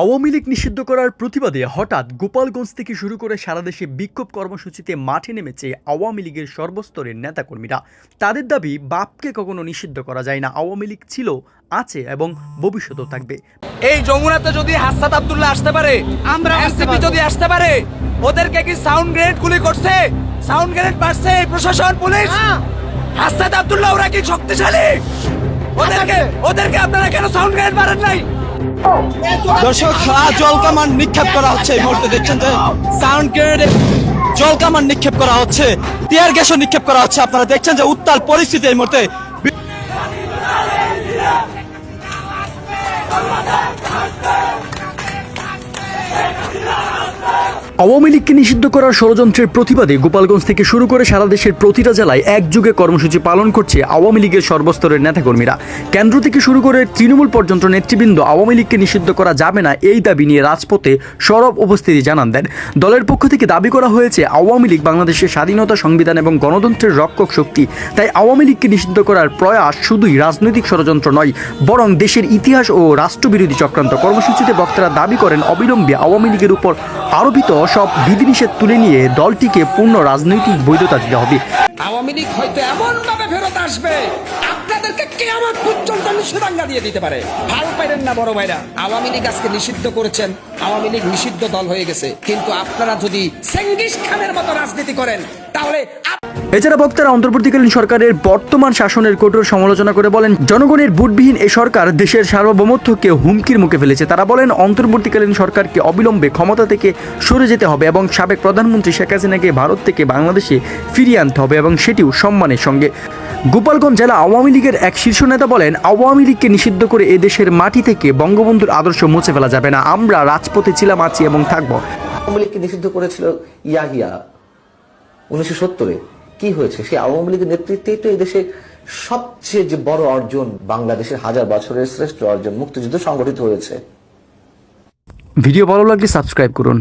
আওয়ামী লীগ নিষিদ্ধ করার প্রতিবাদে হঠাৎ গোপালগঞ্জ থেকে শুরু করে সারা দেশে বিক্ষোভ কর্মসূচিতে মাঠে নেমেছে আওয়ামী লীগের সর্বস্তরের নেতাকর্মীরা। তাদের দাবি বাপকে কখনো নিষিদ্ধ করা যায় না। আওয়ামী লীগ ছিল আছে এবং ভবিষ্যতেও থাকবে। এই যমুনাতে যদি হাসাত আব্দুল্লাহ আসতে পারে আমরা এসপি যদি আসতে পারে ওদেরকে কি সাউন্ড গ্রেনেড গুলি করছে? সাউন্ড গ্রেনেড মারছে এই প্রশাসন পুলিশ? হাসাত আব্দুল্লাহ ওরা কি শক্তিশালী? ওদেরকে ওদেরকে আপনারা কেন সাউন্ড গ্রেনেড মারেন নাই? দর্শক জল কামান নিক্ষেপ করা হচ্ছে। এই মুহূর্তে দেখছেন যে সাউন্ড গ্রেনেড জল কামান নিক্ষেপ করা হচ্ছে। টিয়ার গ্যাসও নিক্ষেপ করা হচ্ছে। আপনারা দেখছেন যে উত্তাল পরিস্থিতি এই মুহূর্তে। আওয়ামী লীগকে নিষিদ্ধ করার ষড়যন্ত্রের প্রতিবাদে গোপালগঞ্জ থেকে শুরু করে সারা দেশের প্রতিটা জেলায় একযুগে কর্মসূচি পালন করছে আওয়ামী লীগের সর্বস্তরের নেতাকর্মীরা। কেন্দ্র থেকে শুরু করে তৃণমূল পর্যন্ত নেতৃবৃন্দ আওয়ামী লীগকে নিষিদ্ধ করা যাবে না এই দাবি নিয়ে রাজপথে সরব উপস্থিতি জানান দেন। দলের পক্ষ থেকে দাবি করা হয়েছে, আওয়ামী লীগ বাংলাদেশের স্বাধীনতা সংবিধান এবং গণতন্ত্রের রক্ষক শক্তি, তাই আওয়ামী লীগকে নিষিদ্ধ করার প্রয়াস শুধুই রাজনৈতিক ষড়যন্ত্র নয়, বরং দেশের ইতিহাস ও রাষ্ট্রবিরোধী চক্রান্ত কর্মসূচিতে বক্তারা দাবি করেন, অবিলম্বে আওয়ামী লীগের উপর আরোপিত সব বিধিনিষেধ তুলে নিয়ে দলটিকে পূর্ণ রাজনৈতিক বৈধতা দিতে হবে। আওয়ামী লীগ হয়তো এমন ভাবে ফেরত আসবে। আপনাদেরকে আমার পর্যন্ত নিষেধাজ্ঞা দিয়ে দিতে পারে? ভালো পাইলেন না, বড় ভাইরা। আওয়ামী লীগ আজকে নিষিদ্ধ করেছেন। আওয়ামী লীগ নিষিদ্ধ দল হয়ে গেছে। কিন্তু আপনারা যদি সেঙ্গিস খানের মতো রাজনীতি করেন, তাহলে এছাড়া বক্তারা অন্তর্বর্তীকালীন সরকারের বর্তমান শাসনের কঠোর সমালোচনা করে বলেন, জনগণের ভোটবিহীন এ সরকার দেশের সার্বভৌমত্বকে হুমকির মুখে ফেলেছে। তারা বলেন, অন্তর্বর্তীকালীন সরকারকে অবিলম্বে ক্ষমতা থেকে সরে যেতে হবে এবং সাবেক প্রধানমন্ত্রী শেখ হাসিনাকে ভারত থেকে বাংলাদেশে ফিরিয়ে আনতে হবে এবং সেটিও সম্মানের সঙ্গে। গোপালগঞ্জ জেলা আওয়ামী লীগের এক শীর্ষ নেতা বলেন, আওয়ামী লীগকে নিষিদ্ধ করে এ দেশের মাটি থেকে বঙ্গবন্ধুর আদর্শ মুছে ফেলা যাবে না। আমরা রাজপথে ছিলাম আছি এবং থাকব। আওয়ামী লীগকে নিষিদ্ধ করেছিল ইয়াহিয়া। উনিশশো সত্তরে কি হয়েছে? সেই আওয়ামী লীগের নেতৃত্বেই তো এদেশে সবচেয়ে যে বড় অর্জন বাংলাদেশের হাজার বছরের শ্রেষ্ঠ অর্জন মুক্তিযুদ্ধ সংগঠিত হয়েছে। ভিডিও ভালো লাগলে সাবস্ক্রাইব করুন।